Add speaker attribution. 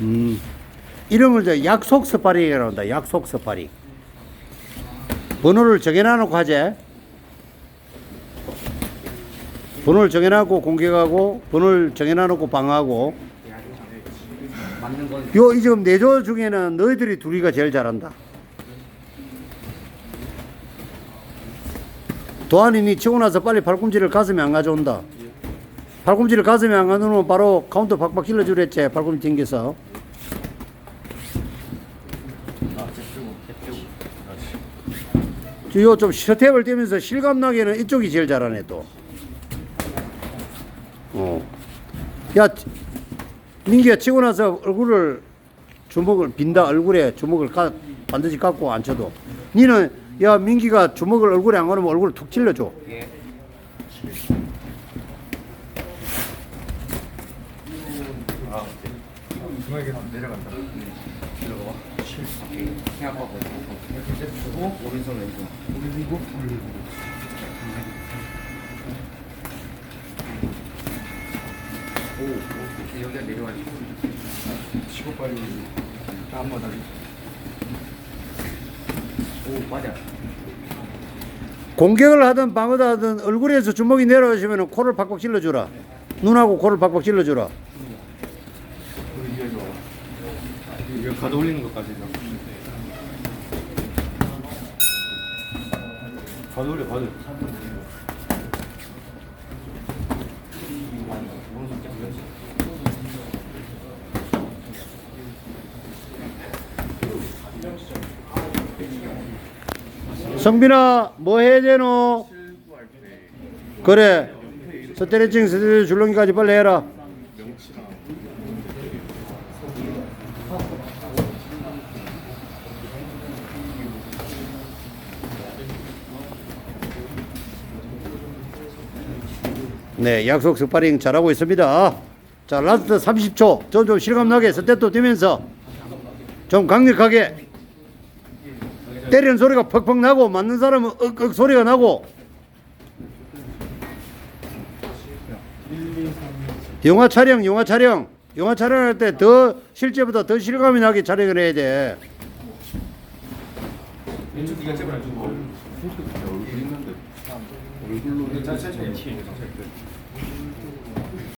Speaker 1: 음. 이런 걸 이제 약속 스파링이라고 한다. 약속 스파링. 번호를 정해놔놓고 하재. 번호를 정해놔놓고 공격하고, 번호를 정해놔놓고.
Speaker 2: 맞는 건
Speaker 1: 요, 이 지금 내조 중에는 너희들이 둘이가 제일 잘한다. 도안이니 치고 나서 빨리 팔꿈치를 가슴에 안 가져온다. 팔꿈치를 가슴에 안 가져오면 바로 카운터 박박 찔러주랬지. 팔꿈치 튕겨서.
Speaker 2: 아.
Speaker 1: 요좀 스텝을 떼면서 실감 나게는 이쪽이 제일 잘하네 또. 어. 야, 민기야 치고 나서 얼굴을 주먹을 빈다 얼굴에 주먹을 까, 반드시 깎고 앉혀도. 니는 야 민기가 주먹을 얼굴에 안 걸으면 얼굴을 툭 찔러줘.
Speaker 2: 예. 아, 중앙에 내려간다. 내려가봐. 오케이. 생각하고 이렇게 제트고 오른손 왼손. 올리고 올리고. 오, 오, 여기가 내려가지. 치고 빨리 한번 다리.
Speaker 1: 공격을 하든 방어를 하든 얼굴에서 주먹이 내려오시면 코를 박박 찔러주라. 눈하고 코를 박박 찔러주라.
Speaker 2: 가도 올리는 것까지죠. 가도 올려, 가도.
Speaker 1: 성빈아 뭐 해야 되노? 그래. 스트레칭 스트레칭 줄넘기까지 빨리 해라. 네 약속 스파링 잘하고 있습니다. 자 라스트 30초. 점점 실감나게 스텝도 뛰면서 좀 강력하게 때리는 소리가 퍽퍽 나고 맞는 사람은 윽윽 소리가 나고 영화 촬영 영화 촬영 영화 촬영할 때 더 실제보다 더 실감이 나게 촬영을 해야 돼
Speaker 2: 왼쪽 네가 제발 주고. 얼굴 있는데. 얼굴로 천천히.